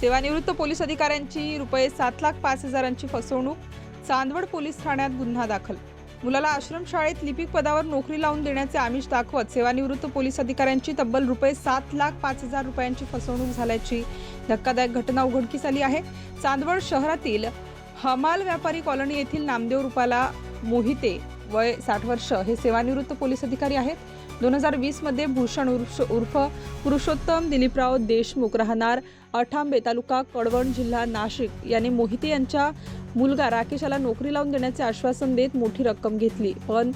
सेवानिवृत्त पोलीस अधिकाऱ्यांची रुपये सात लाख पाच हजारांची फसवणूक चांदवड पोलीस ठाण्यात गुन्हा दाखल. मुलाला आश्रमशाळेत लिपिक पदावर नोकरी लावून देण्याचे आमिष दाखवत सेवानिवृत्त पोलीस अधिकाऱ्यांची तब्बल रुपये सात लाख पाच हजार रुपयांची फसवणूक झाल्याची धक्कादायक घटना उघडकीस आली आहे. चांदवड शहरातील हमाल व्यापारी कॉलनी येथील नामदेव रुपाला मोहिते वय साठ वर्ष हे सेवानिवृत्त पोलीस अधिकारी आहेत. दोन हजार वीसमध्ये भूषण उर्फ उर्फ पुरुषोत्तम दिलीपराव देशमुख राहणार. अठांबे तालुका कडवण जिल्हा नाशिक. यांनी मोहिते यांच्या मुलगा राकेश याला नोकरी लावून देण्याचे आश्वासन देत मोठी रक्कम घेतली. पण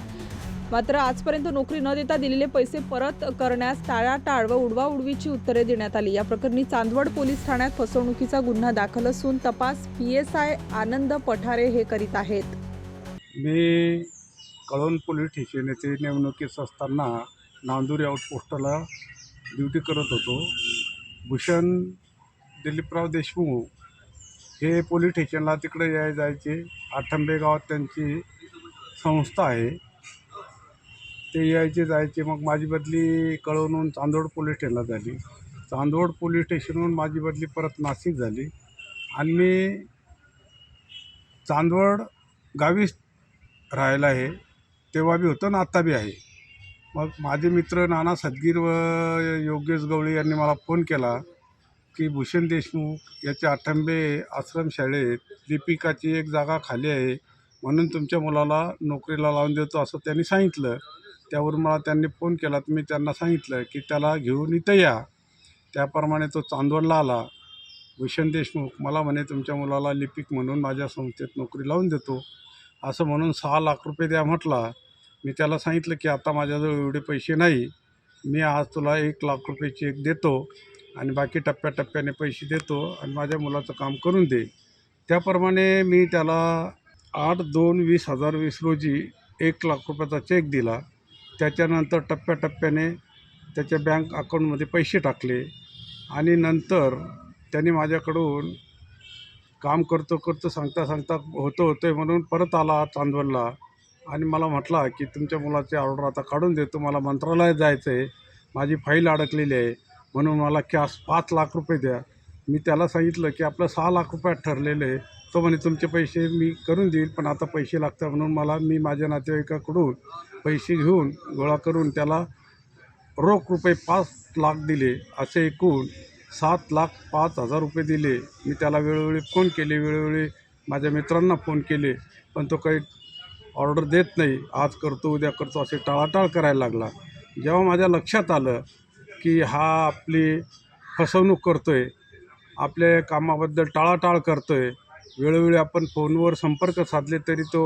मात्र आजपर्यंत नोकरी न देता दिलेले पैसे परत करण्यास टाळाटाळ व उडवाउडवीची उत्तरे देण्यात आली. या प्रकरणी चांदवड पोलीस ठाण्यात फसवणुकीचा गुन्हा दाखल असून तपास P S I Anand Pathare हे करीत आहेत. मी कळवण पोलीस स्टेशन येथे नेमणुकीत असताना नांदुरी आउटपोस्टला ड्युटी करत होतो. भूषण दिलीपराव देशमुख हे पोलीस स्टेशनला तिकडे याय जायचे. आठंबे गावात त्यांची संस्था आहे. ते यायचे जायचे. मग माझी बदली कळवणून चांदोड पोलीस स्टेशनला झाली. चांदोड पोलीस स्टेशनहून माझी बदली परत नाशिक झाली. आणि मी चांदवड गावीच राहायला आहे. तेव्हा बी होतं ना आत्ता बी आहे. मग माझे मित्र नाना सदगीर व योगेश गवळी यांनी मला फोन केला की भूषण देशमुख याच्या आठंबे आश्रमशाळेत लिपिकाची एक जागा खाली आहे म्हणून तुमच्या मुलाला नोकरीला लावून देतो असं त्यांनी सांगितलं. त्यावरून मला त्यांनी फोन केला तर मी त्यांना सांगितलं की त्याला घेऊन इथं या. त्याप्रमाणे तो चांदवडला आला. भूषण देशमुख मला म्हणे तुमच्या मुलाला लिपिक म्हणून माझ्या संस्थेत नोकरी लावून देतो. असं म्हणून सहा लाख रुपये द्या म्हटला. मी त्याला सांगितलं की आता माझ्याजवळ एवढे पैसे नाही. मी आज तुला एक लाख रुपये चेक देतो आणि बाकी टप्प्याटप्प्याने पैसे देतो आणि माझ्या मुलाचं काम करून दे. त्याप्रमाणे मी त्याला आठ दोन वीस हजार वीस रोजी एक लाख रुपयाचा चेक दिला. त्याच्यानंतर टप्प्याटप्प्याने त्याच्या बँक अकाऊंटमध्ये पैसे टाकले आणि नंतर त्याने माझ्याकडून काम करतो करतो सांगता सांगता होतं होतं आहे म्हणून परत आला चांदवडला आणि मला म्हटला की तुमच्या मुलाची ऑर्डर आता काढून देतो मला मंत्रालयात जायचं आहे माझी फाईल अडकलेली आहे म्हणून मला कॅश पाच लाख रुपये द्या. मी त्याला सांगितलं की आपलं सहा लाख रुपयात ठरलेलं आहे. तो म्हणे तुमचे पैसे मी करून देईल पण आता पैसे लागतात म्हणून मला मी माझ्या नातेवाईकाकडून पैसे घेऊन गोळा करून त्याला रोख रुपये पाच लाख दिले असे एकूण सात लाख पाच हजार रुपये दिले. मी त्याला वेळोवेळी फोन केले वेळोवेळी माझ्या मित्रांना फोन केले. पण तो काही ऑर्डर देत नाही. आज करतो उद्या करतो असे टाळाटाळ करायला लागला. जेव्हा माझ्या लक्षात आलं की हा आपली फसवणूक करतो आहे आपल्या कामाबद्दल टाळाटाळ करतो आहे वेळोवेळी आपण फोनवर संपर्क साधले तरी तो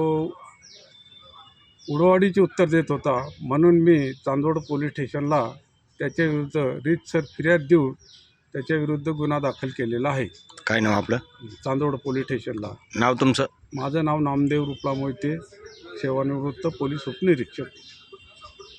उडवाडीचे उत्तर देत होता. म्हणून मी चांदोड पोलीस स्टेशनला त्याच्याविरुद्ध रीतसर फिर्याद देऊन त्याच्याविरुद्ध गुन्हा दाखल केलेला आहे. काय नाव आपलं? चांदोड पोलीस स्टेशनला. नाव तुमचं? माझं नाव नामदेव रुपला मोहिते सेवानिवृत्त पोलीस उपनिरीक्षक.